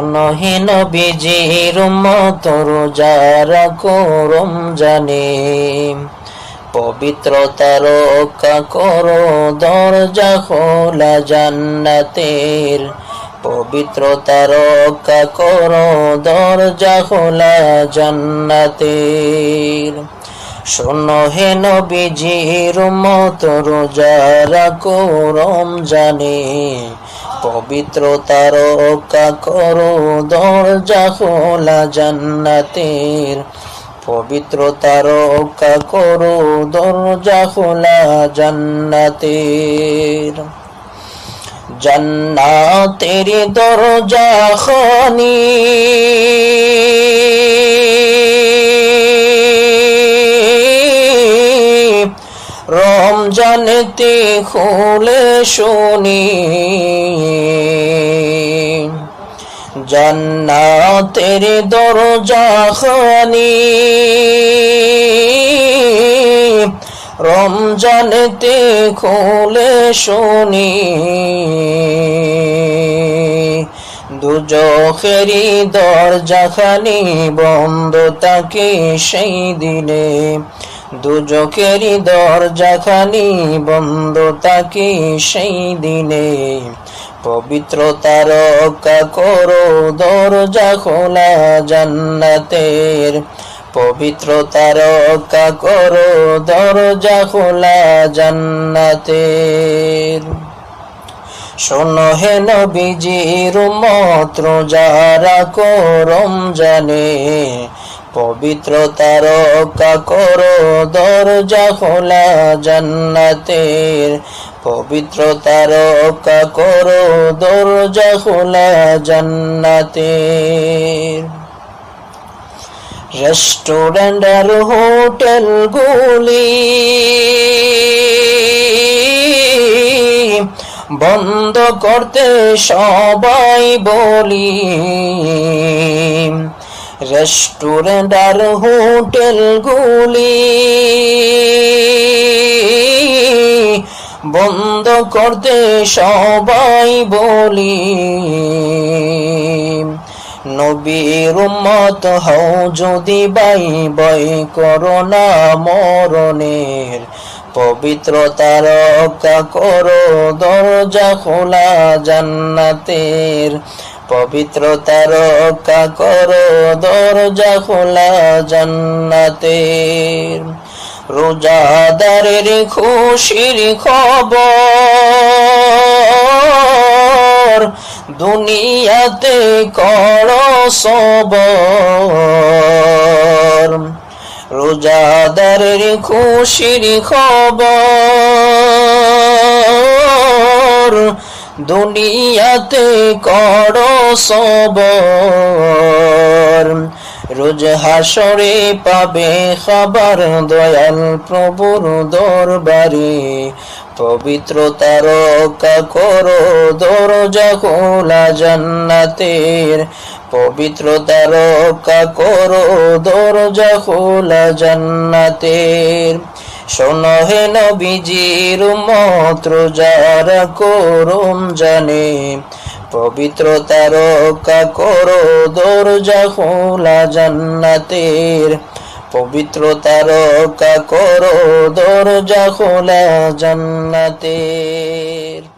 নহীন বিজির মতর যারা করম জানে পবিত্রতা রক্ষা করো, দরজা খোলা জান্নাতের। পবিত্রতা রক্ষা করো, দরজা খোলা জান্নাতের। শোনো হে নবীজির মত রোজারা করম জানে পবিত্রতা রক্ষা করো, দরজা খোলা জান্নাতের। পবিত্রতা রক্ষা করো, দরজা খোলা জান্নাতের। জান্নাতের দরজা খনি। রমজানেতে খুলে শুনি। জান্নাতের দরজা খানি। রমজানেতে খুলে শুনি। দুজখেরি দরজা খানি বন্ধ তাকে সেই দিনে। দুজকেরই দরজা খানি বন্ধ তাকে সেই দিনে। পবিত্রতা রক্ষা করো দরজা খোলা জান্নাতের। পবিত্রতা রক্ষা করো দরজা খোলা জান্নাতের। শোনো হে নবীজির মত্র যারা করম জানে পবিত্রতা রক্ষা করো দরজা খোলা জান্নাতের। পবিত্রতা রক্ষা করো দরজা খোলা জান্নাতের। রেস্টুরেন্ট আর হোটেল গুলি বন্ধ করতে সবাই বলি। রেস্টুরেন্ট আর হোটেল গুলি বন্ধ করতে সবাই বলি, নবীর উম্মত হও যদি বাই বই করোনা মরণের পবিত্রতা রক্ষা করো দরজা খোলা জান্নাতের। পবিত্রতা রক্ষা করো দরজা খোলা জান্নাতের রোজাদারের খুশির খবর। দুনিয়াতে কর সবর। রোজাদারের খুশির খবর। দুনিয়াতে কর সবর। রোজ হাসরে পাবে খাবার দয়াল প্রভুর দরবারে। পবিত্রতা রক্ষা করো দরজা খোলা জান্নাতের। পবিত্রতা রক্ষা করো দরজা খোলা জান্নাতের। শোনো হে নবীজির মত্র যারা করুম জানে। পবিত্রতা রক্ষা করো দরজা খোলা জান্নাতের। পবিত্রতা রক্ষা করো দরজা খোলা জান্নাতের।